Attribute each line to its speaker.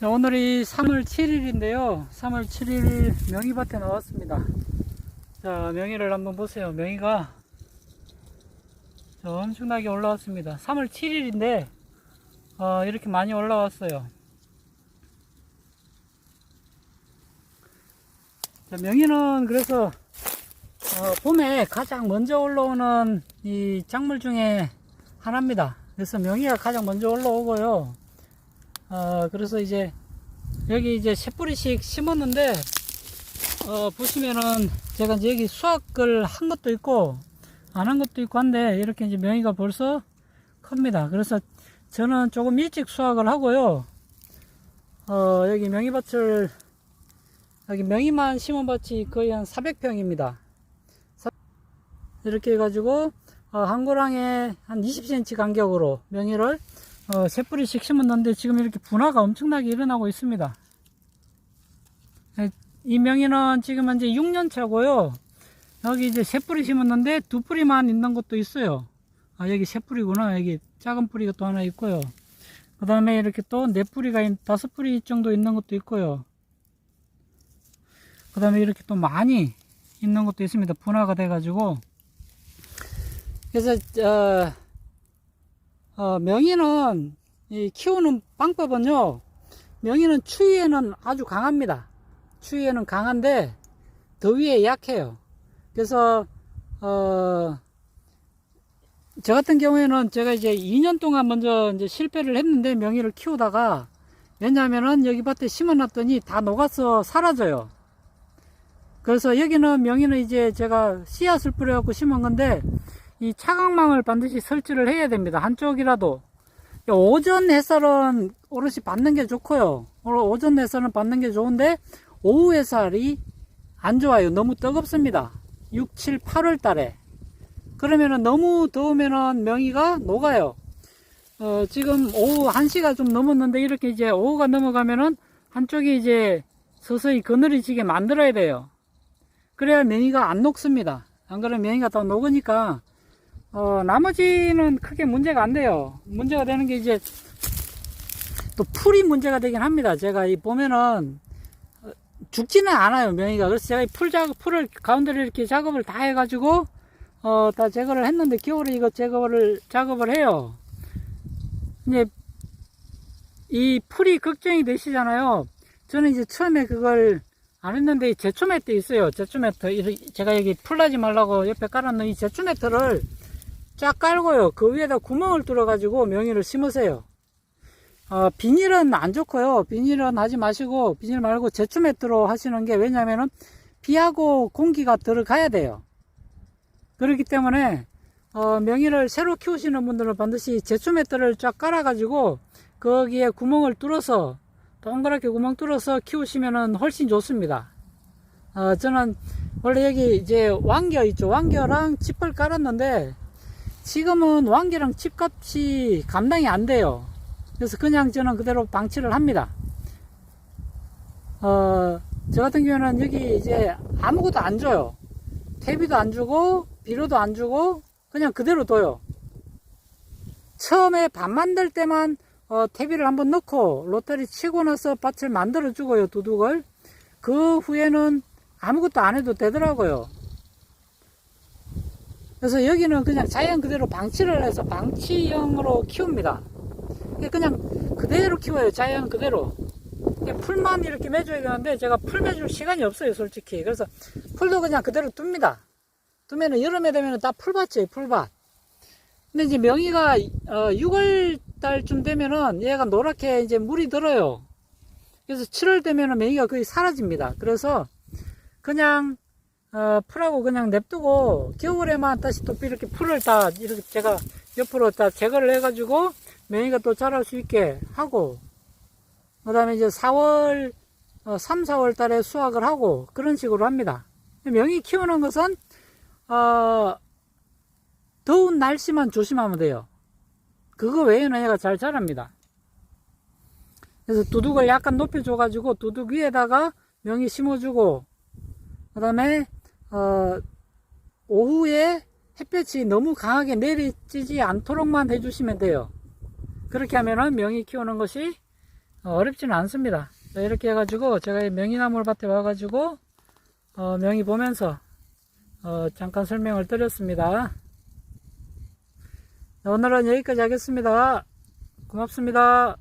Speaker 1: 자, 오늘이 3월 7일인데요. 3월 7일 명이밭에 나왔습니다. 자, 명이를 한번 보세요. 명이가 자, 엄청나게 올라왔습니다. 3월 7일인데 어, 이렇게 많이 올라왔어요. 자, 명이는 그래서 어, 봄에 가장 먼저 올라오는 이 작물 중에 하나입니다. 그래서 명이가 가장 먼저 올라오고요. 어, 그래서 이제 여기 이제 세 뿌리씩 심었는데 어, 보시면은 제가 이제 여기 수확을 한 것도 있고 안 한 것도 있고 한데 이렇게 이제 명이가 벌써 큽니다. 그래서 저는 조금 일찍 수확을 하고요. 어, 여기 명이밭을 여기 명이만 심은 밭이 거의 한 400평입니다. 이렇게 해가지고 어, 한 고랑에 한 20cm 간격으로 명이를 어, 세 뿌리씩 심었는데 지금 이렇게 분화가 엄청나게 일어나고 있습니다. 네, 이 명이는 지금 현재 6년 차고요. 여기 이제 세 뿌리 심었는데 두 뿌리만 있는 것도 있어요. 아, 여기 세 뿌리구나. 여기 작은 뿌리가 또 하나 있고요. 그 다음에 이렇게 또 네 뿌리가, 있- 다섯 뿌리 정도 있는 것도 있고요. 그 다음에 이렇게 또 많이 있는 것도 있습니다. 분화가 돼가지고. 그래서, 어, 어, 명이는 이 키우는 방법은요. 명이는 추위에는 아주 강합니다. 추위에는 강한데 더위에 약해요. 그래서 어, 저 같은 경우에는 제가 이제 2년 동안 먼저 이제 실패를 했는데 명이를 키우다가 왜냐하면은 여기 밭에 심어놨더니 다 녹아서 사라져요. 그래서 여기는 명이는 이제 제가 씨앗을 뿌려갖고 심은 건데 이 차광망을 반드시 설치를 해야 됩니다. 한쪽이라도. 오전 햇살은 오롯이 받는 게 좋고요. 오- 오전 햇살은 받는 게 좋은데 오후 햇살이 안 좋아요. 너무 뜨겁습니다. 6, 7, 8월 달에. 그러면은 너무 더우면은 명이가 녹아요. 어, 지금 오후 1시가 좀 넘었는데 이렇게 이제 오후가 넘어가면은 한쪽이 이제 서서히 그늘이 지게 만들어야 돼요. 그래야 명이가 안 녹습니다. 안 그러면 명이가 더 녹으니까 어, 나머지는 크게 문제가 안 돼요. 문제가 되는 게 이제 또 풀이 문제가 되긴 합니다. 제가 이 보면은 어, 죽지는 않아요, 명이가. 그래서 제가 이풀 작업, 풀을 가운데를 이렇게 작업을 다 해가지고 어, 다 제거를 했는데 겨울에 이거 제거를 작업을 해요. 이제 이 풀이 걱정이 되시잖아요. 저는 이제 처음에 그걸 안 했는데 이 제초 매트 있어요. 제초 매트. 이렇게 제가 여기 풀 나지 말라고 옆에 깔아놓은 이 제초 매트를 쫙 깔고요. 그 위에다 구멍을 뚫어가지고 명이를 심으세요. 어, 비닐은 안 좋고요. 비닐은 하지 마시고 비닐 말고 제초 매트로 하시는 게 왜냐면은 비하고 공기가 들어가야 돼요. 그렇기 때문에 어, 명이를 새로 키우시는 분들은 반드시 제초 매트를 쫙 깔아가지고 거기에 구멍을 뚫어서 동그랗게 구멍 뚫어서 키우시면은 훨씬 좋습니다. 어, 저는 원래 여기 이제 왕겨 있죠. 왕겨랑 칩을 깔았는데 지금은 왕겨랑 칩값이 감당이 안 돼요. 그래서 그냥 저는 그대로 방치를 합니다. 어, 저 같은 경우는 여기 이제 아무것도 안 줘요. 퇴비도 안 주고, 비료도 안 주고, 그냥 그대로 둬요. 처음에 밥 만들 때만 어, 퇴비를 한번 넣고 로터리 치고 나서 밭을 만들어 주고요, 두둑을. 그 후에는 아무것도 안 해도 되더라고요. 그래서 여기는 그냥 자연 그대로 방치를 해서 방치형으로 키웁니다. 그냥 그대로 키워요, 자연 그대로. 풀만 이렇게 매줘야 되는데 제가 풀 매줄 시간이 없어요, 솔직히. 그래서 풀도 그냥 그대로 둡니다. 두면은 여름에 되면 다 풀밭이에요, 풀밭. 근데 이제 명이가 어, 6월 달쯤 되면은 얘가 노랗게 이제 물이 들어요. 그래서 7월 되면은 명이가 거의 사라집니다. 그래서 그냥 어, 풀하고 그냥 냅두고 겨울에만 다시 또 이렇게 풀을 다 이렇게 제가 옆으로 다 제거를 해가지고 명이가 또 자랄 수 있게 하고 그 다음에 이제 4월 어, 3, 4월 달에 수확을 하고 그런 식으로 합니다. 명이 키우는 것은 어, 더운 날씨만 조심하면 돼요. 그거 외에는 얘가 잘 자랍니다. 그래서 두둑을 약간 높여줘가지고 두둑 위에다가 명이 심어주고, 그 다음에, 어, 오후에 햇볕이 너무 강하게 내리쬐지 않도록만 해주시면 돼요. 그렇게 하면은 명이 키우는 것이, 어, 어렵지는 않습니다. 자, 이렇게 해가지고 제가 이 명이나물 밭에 와가지고 어, 명이 보면서 어, 잠깐 설명을 드렸습니다. 자, 오늘은 여기까지 하겠습니다. 고맙습니다.